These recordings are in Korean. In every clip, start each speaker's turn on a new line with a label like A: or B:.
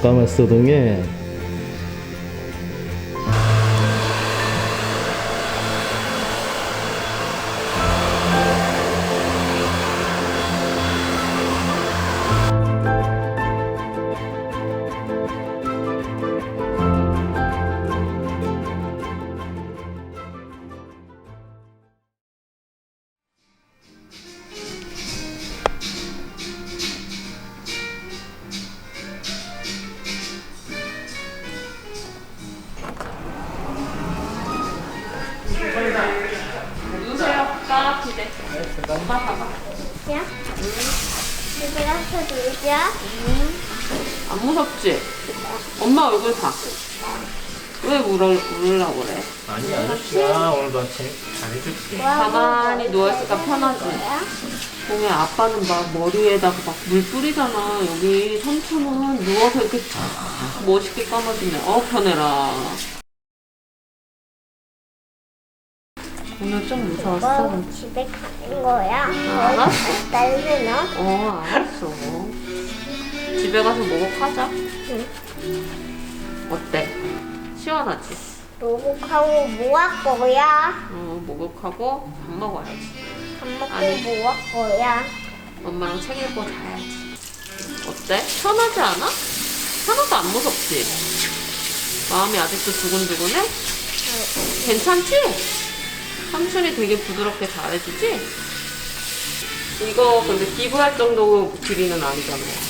A: 감았어 동해
B: 안 무섭지? 엄마 얼굴 봐. 왜 울어, 울으려고 그래?
C: 아니 아저씨가 오늘도 아침 잘해줄게
B: 가만히 누워있으니까 편하지? 보면 아빠는 막 머리에다가 막 물 뿌리잖아. 여기 삼촌은 누워서 이렇게 쫙 멋있게 감아주네. 어, 편해라. 오늘 좀 무서웠어?
D: 뭐 집에 가는 거야?
B: 알았어.
D: 딸내는?
B: 어, 알았어. 집에 가서 목욕하자. 어때? 시원하지?
D: 노복하고 뭐 할 거야?
B: 어, 목욕하고 밥 먹어야지.
D: 밥 먹고
B: 아니.
D: 뭐할 거야?
B: 엄마랑 책 읽고 자야지. 어때? 편하지 않아? 하나도 안 무섭지? 마음이 아직도 두근두근해? 괜찮지? 삼촌이 되게 부드럽게 잘해주지? 이거 근데 기부할 정도 길이는 아니잖아요.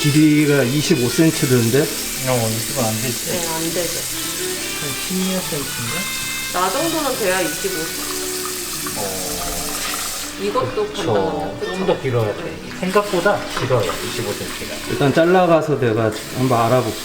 A: 길이가 25cm던데?
C: 어 이거 안 되지.
B: 네, 안 되죠.
C: 한 10몇 센치인가?
B: 나 정도는 돼야 25cm. 이것도 간단하다.
C: 좀더 길어야 돼. 생각보다 길어요 25cm가
A: 일단 잘라가서 내가 한번 알아볼게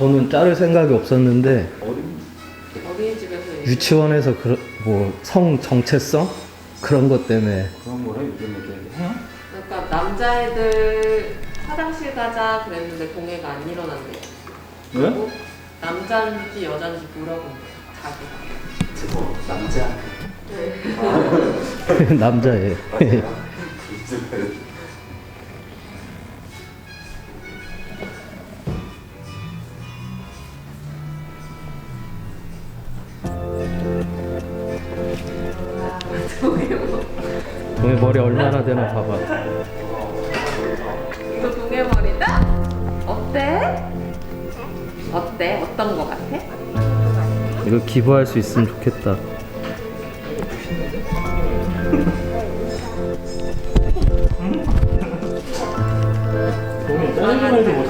A: 저는 자를 생각이 없었는데
B: 어린이집에서
A: 유치원에서 뭐성 정체성 그런 것 때문에
C: 그런 거를 요즘 애들 해요?
B: 그러니까 남자애들 화장실 가자 그랬는데 동해가 안 일어난대요.
C: 왜?
B: 그리고 남자인지 여자인지 물어본 자기가. 네.
A: 남자애 동해 머리 얼마나 되나 봐봐
B: 이거 동해 머리다? 어때? 어때? 어떤 거 같아?
A: 이거 기부할 수 있으면 좋겠다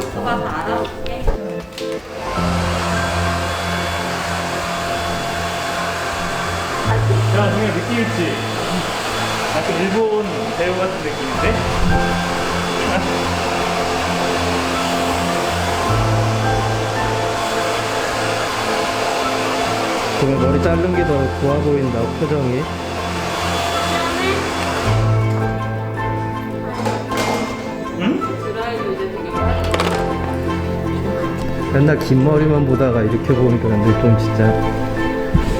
B: 아빠가 다 알아볼게.
C: 야 동해 느낌 있지? 약간 일본 배우 같은 느낌인데?
A: 지금 머리 자른 게 더 좋아 보인다, 표정이. 맨날 긴 머리만 보다가 이렇게 보니까 근데 좀 진짜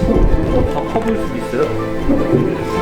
A: 어,
C: 더커 보일 수도 있어요.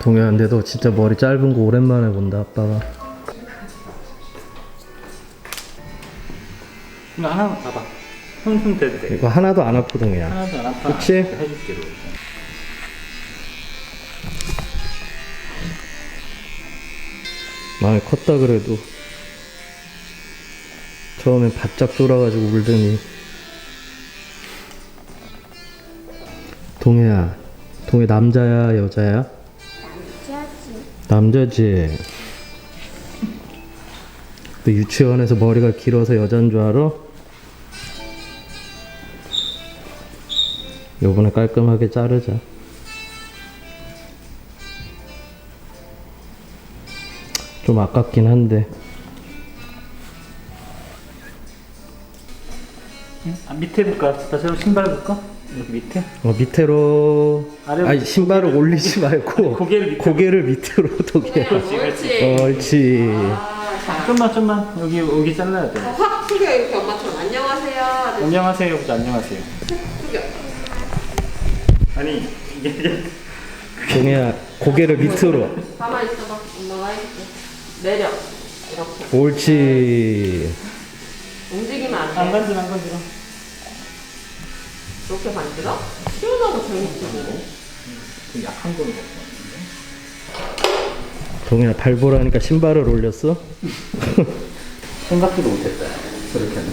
A: 동해안데도 진짜 머리 짧은 거 오랜만에 본다 아빠가
C: 이거 하나 봐봐. 흠흠 대도 돼.
A: 이거 하나도 안 아프 동해야
C: 하나도 안 아파.
A: 그치?
C: 해줄게. 로
A: 많이 컸다 그래도 처음엔 바짝 돌아가지고 울더니 동해야 동해 남자야 여자야? 남자지 너 유치원에서 머리가 길어서 여잔 줄 알아? 요번에 깔끔하게 자르자 좀 아깝긴 한데
C: 응? 아, 밑에 볼까? 다시 한번 신발 볼까? 여기 밑에?
A: 어, 밑으로
C: 아래로
A: 아니 신발을 올리지 말고
C: 고개를 밑으로.
A: 고개를 밑으로 동해
C: 그렇지, 그렇지.
A: 어, 옳지
B: 아,
C: 좀만 좀만 여기 여기 잘라야 돼.
B: 확 숙여 이렇게 엄마처럼 안녕하세요. 아저씨.
C: 안녕하세요. 보자 안녕하세요.
B: 숙여.
C: 아니 이게 이게
A: 동해야 고개를 밑으로
B: 가만 있어봐. 엄마가 해줄게. 내려. 이렇게.
A: 옳지
B: 움직이면
C: 안안
B: 돼.
C: 간지러 안 간지러.
B: 이렇게 만들어? 시원하고 재밌지.
C: 좀 약한 거는 것 같은데.
A: 동해야 발 보라니까 신발을 올렸어?
C: 생각지도 못했다. 저렇게 하는.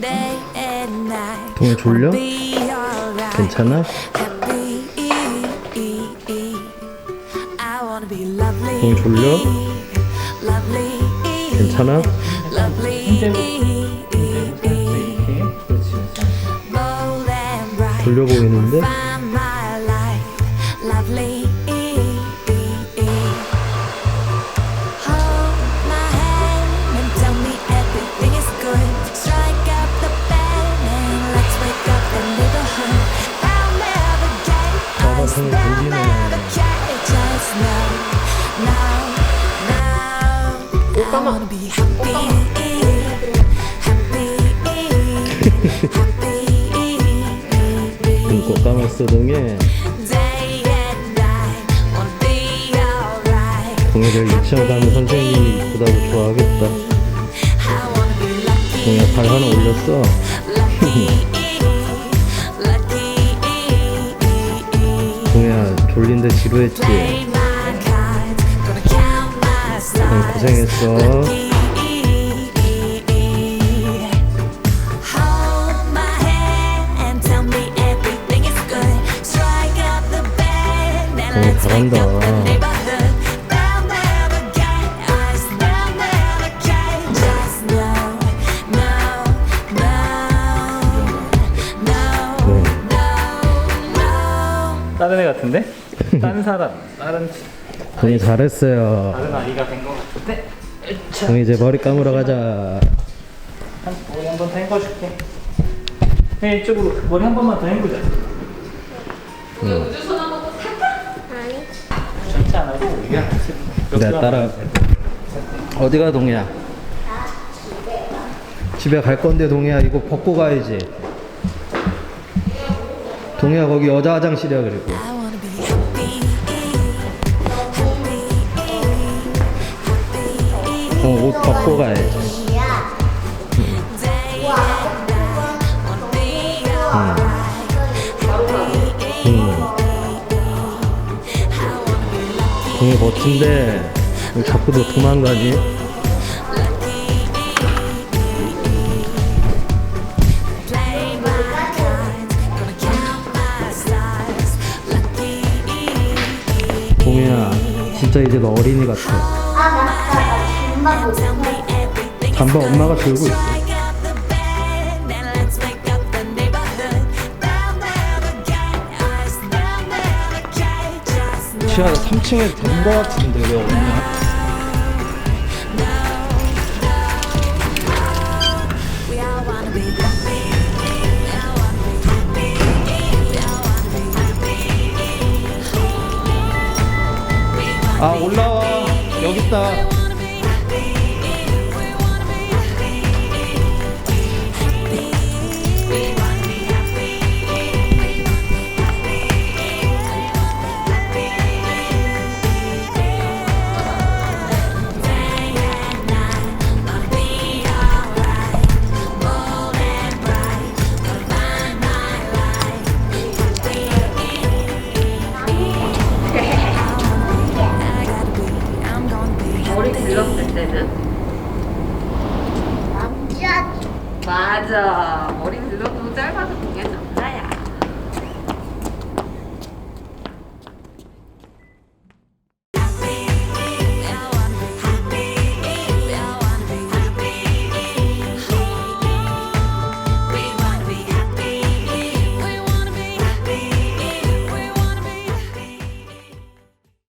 E: Day and night.
A: 동해 졸려? 괜찮아?
E: Lovely.
A: 동해 졸려? 괜찮아? 졸려 보이는데?
E: Hold my no. I wanna be happy. Happy. Happy.
A: 눈꼭 감았어 동해
E: Day and night, wanna be alright.
A: 동해 내일 유치원 가면 선생님이 이쁘다고 좋아하겠다 동해 발 하나 올렸어
E: lucky, lucky.
A: 동해야 졸린데 지루했지?
E: Wake
A: 잘한다. 네.
C: 다른 애 같은데? 다른 사람, 다른
A: 동해 잘했어요
C: 다른 아이가 된 것 같은데?
A: 동해 이제 머리 감으러 가자
C: 한 머리 한 번 더 헹궈줄게. 네, 이쪽으로 머리 한 번만 더 헹구자.
B: 우리 우주선 한번 또 탈까?
C: 많지 않아도 그냥 몇
A: 내가
C: gram
A: 따라 어디가 동이야? 집에 갈 건데 동이야 이거 벗고 가야지. 동이야 거기 여자 화장실이야 그리고. 어, 옷 벗고 가야지.
E: alright.
A: 응. 동이 멋진데 왜 자꾸 너.
E: Lucky,
A: 동이야 진짜 이제 너 어린이 같아.
E: me everything.
A: 잠바 엄마가 들고 있어. 지하 3층에 된거 같은데 왜 없냐? 아 올라와 여기 있다.
B: 맞아. 머리 길러도 짧아서 공예잖아.